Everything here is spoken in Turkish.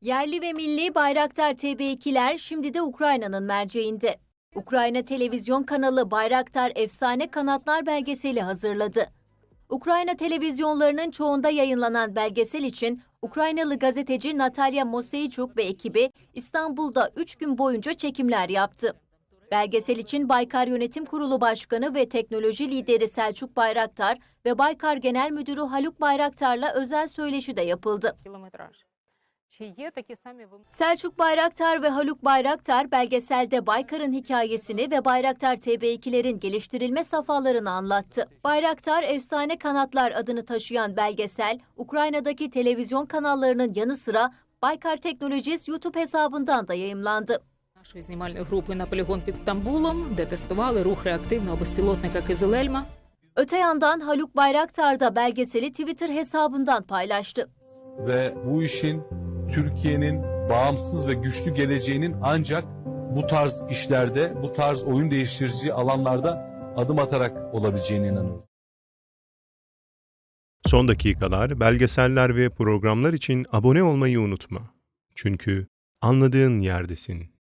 Yerli ve milli Bayraktar TB2'ler şimdi de Ukrayna'nın merceğinde. Ukrayna televizyon kanalı Bayraktar Efsane Kanatlar belgeseli hazırladı. Ukrayna televizyonlarının çoğunda yayınlanan belgesel için Ukraynalı gazeteci Natalya Moseichuk ve ekibi İstanbul'da 3 gün boyunca çekimler yaptı. Belgesel için Baykar Yönetim Kurulu Başkanı ve teknoloji lideri Selçuk Bayraktar ve Baykar Genel Müdürü Haluk Bayraktar'la özel söyleşi de yapıldı. кілометраж. Чи є такі самі вимоги? Selçuk Bayraktar ve Haluk Bayraktar belgeselde Baykar'ın hikayesini ve Bayraktar TB2'lerin geliştirilme safhalarını anlattı. Bayraktar Efsane Kanatlar adını taşıyan belgesel, Ukrayna'daki televizyon kanallarının yanı sıra Baykar Teknolojis YouTube hesabından da yayımlandı. Нашої знімальної групи на полігон під Стамбулом, де тестували рух реактивного безпілотника Кизилельма. Öte yandan Haluk Bayraktar da belgeseli Twitter hesabından paylaştı. ve bu işin Türkiye'nin bağımsız ve güçlü geleceğinin ancak bu tarz işlerde, bu tarz oyun değiştirici alanlarda adım atarak olabileceğine inanıyorum. Son dakikalar, belgeseller ve programlar için abone olmayı unutma. Çünkü anladığın yerdesin.